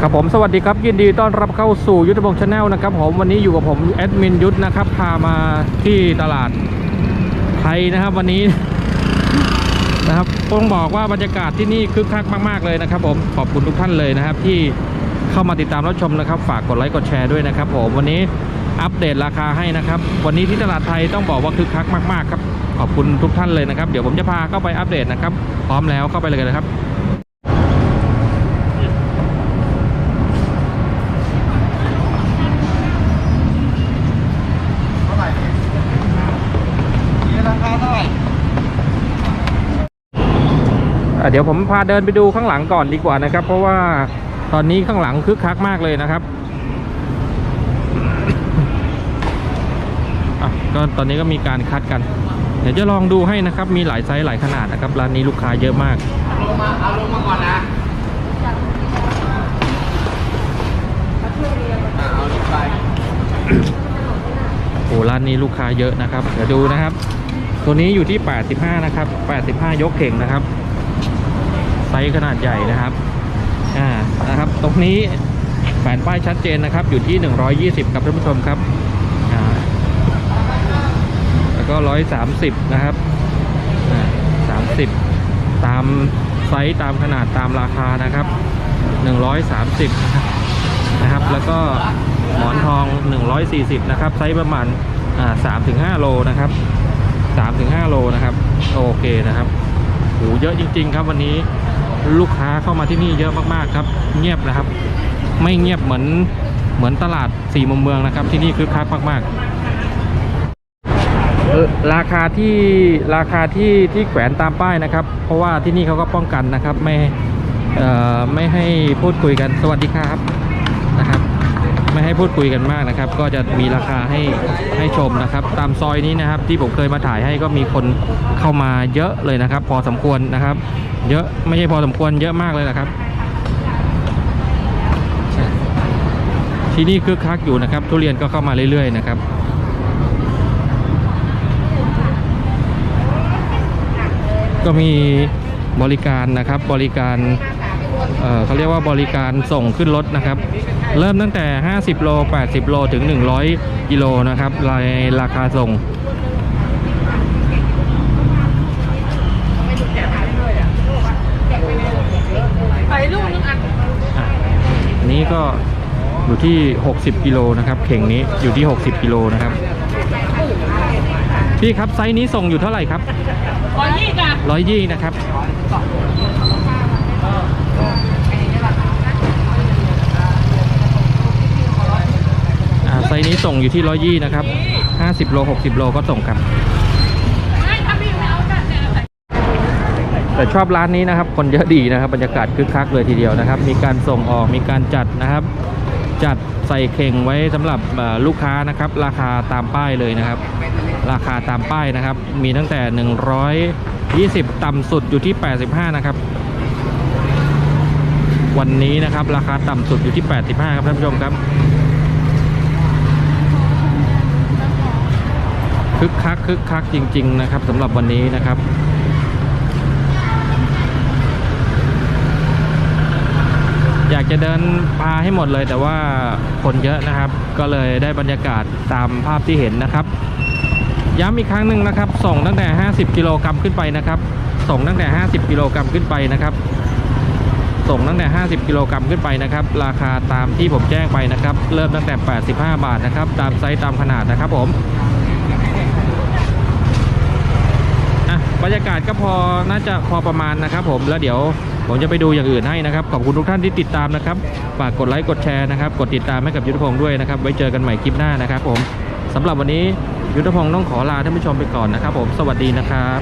ครับผมสวัสดีครับยินดีต้อนรับเข้าสู่ยุทธพงศ์ชาแนลนะครับผมวันนี้อยู่กับผมแอดมินยุทธนะครับพามาที่ตลาดไทยนะครับ วันนี้นะครับต้องบอกว่าบรรยากาศที่นี่คึกคักมาก ๆเลยนะครับ ผมขอบคุณทุกท่านเลยนะครับ ที่เข้ามาติดตามรับชมนะครับ ฝากกดไลค์กดแชร์ด้วยนะครับผมวันนี้อัปเดตราคาให้นะครับ วันนี้ที่ตลาดไทยต้องบอกว่าคึกคักมากๆครับขอบคุณทุกท่านเลยนะครับ เดี๋ยวผมจะพาเข้าไปอัปเดตนะครับ พร้อมแล้วเข้าไปเลยกันนะครับ เท่าไหร่นี่ราคาเท่าไหร่ อะ เดี๋ยวผมพาเดินไปดูข้างหลังก่อนดีกว่านะครับ เพราะว่าตอนนี้ข้างหลังคึกคักมากเลยนะครับอะก็ตอนนี้ก็มีการคัดกัน เดี๋ยวจะลองดูให้นะครับ มีหลายไซส์หลายขนาดนะครับร้านนี้ลูกค้าเยอะมากเอาลงมาเอาลงมาก่อนนะอะเอาลงไปโอ้ร้านนี้ลูกค้าเยอะนะครับ เดี๋ยวดูนะครับ ตัวนี้อยู่ที่ 85 นะครับ 85 ยกเข่งนะครับไซ ส์ขนาดใหญ่นะครับอ่านะครับ ตรงนี้แผนป้ายชัดเจนนะครับ อยู่ที่ 120ครับท่านผู้ชมครับอ่าแล้วก็ 130 นะครับอ่า30 ตามไซส์ตามขนาดตามราคานะครับ 130 นะครับ แล้วก็หมอนทอง 140 นะครับ ไซส์ประมาณอ่า3-5โลนะครับ3-5โลนะครับ โอเคนะครับโหเยอะจริง ๆ ครับวันนี้ ลูกค้าเข้ามาที่นี่เยอะมากๆครับ เงียบนะครับ ไม่เงียบเหมือนเหมือนตลาดสี่มุมเมืองนะครับ ที่นี่คึกคักมากๆราคาที่ราคาที่ที่แขวนตามป้ายนะครับ เพราะว่าที่นี่เขาก็ป้องกันนะครับ ไม่ไม่ให้พูดคุยกันสวัสดีครับนะครับ ไม่ให้พูดคุยกันมากนะครับ ก็จะมีราคาให้ให้ชมนะครับ ตามซอยนี้นะครับ ที่ผมเคยมาถ่ายให้ก็มีคนเข้ามาเยอะเลยนะครับ พอสมควรนะครับ เยอะไม่ใช่พอสมควรเยอะมากเลยนะครับ ที่นี่คึกคักอยู่นะครับ ทุเรียนก็เข้ามาเรื่อยๆนะครับก็มีบริการนะครับบริการ เเขาเรียกว่าบริการส่งขึ้นรถนะครับ เริ่มตั้งแต่ 50 โล 80 โล ถึง 100 กิโลนะครับรายราคาส่งไปลูกนึงอันอะอันนี้ก็อยู่ที่ 60 กิโลนะครับ เข่งนี้อยู่ที่ 60 กิโลนะครับพี่ครับไซส์นี้ส่งอยู่เท่าไหร่ครับร้อยยี่จ้ะร้อยยี่นะครับ อ่าไซ ส่งอยู่ที่ร้อยยี่นะครับห้าสิบโลหกสิบโลก็ส่งครับไม่ถ้าพี่ไม่เอาจ้ะเนี่ยใส่แต่ชอบร้านนี้นะครับ คนเยอะดีนะครับบรรยากาศคึกคักเลยทีเดียวนะครับ มีการส่งออกมีการจัดนะครับ จัดใส่เข่งไว้สำหรับลูกค้านะครับ ราคาตามป้ายเลยนะครับ ราคาตามป้ายนะครับ มีตั้งแต่ 120 ต่ำสุดอยู่ที่ 85 นะครับ วันนี้นะครับ ราคาต่ำสุดอยู่ที่ 85 ครับท่านผู้ชมครับ คึกคักคึกคักจริง ๆ นะครับสำหรับวันนี้นะครับอยากจะเดินพาให้หมดเลยแต่ว่าคนเยอะนะครับ ก็เลยได้บรรยากาศตามภาพที่เห็นนะครับ ย้ำอีกครั้งหนึ่งนะครับ ส่งตั้งแต่ 50 กิโลกรัมขึ้นไปนะครับ ส่งตั้งแต่ 50 กิโลกรัมขึ้นไปนะครับ ส่งตั้งแต่ 50 กิโลกรัมขึ้นไปนะครับ ราคาตามที่ผมแจ้งไปนะครับ เริ่มตั้งแต่ 85 บาทนะครับ ตามไซส์ตามขนาดนะครับผม อะ บรรยากาศก็พอน่าจะพอประมาณนะครับ ผมแล้วเดี๋ยวผมจะไปดูอย่างอื่นให้นะครับ ขอบคุณทุกท่านที่ติดตามนะครับฝากกดไลค์กดแชร์นะครับ กดติดตามให้กับยุทธพงศ์ด้วยนะครับ ไว้เจอกันใหม่คลิปหน้านะครับ ผมสำหรับวันนี้ยุทธพงศ์ต้องขอลาท่านผู้ชมไปก่อนนะครับ ผมสวัสดีนะครับ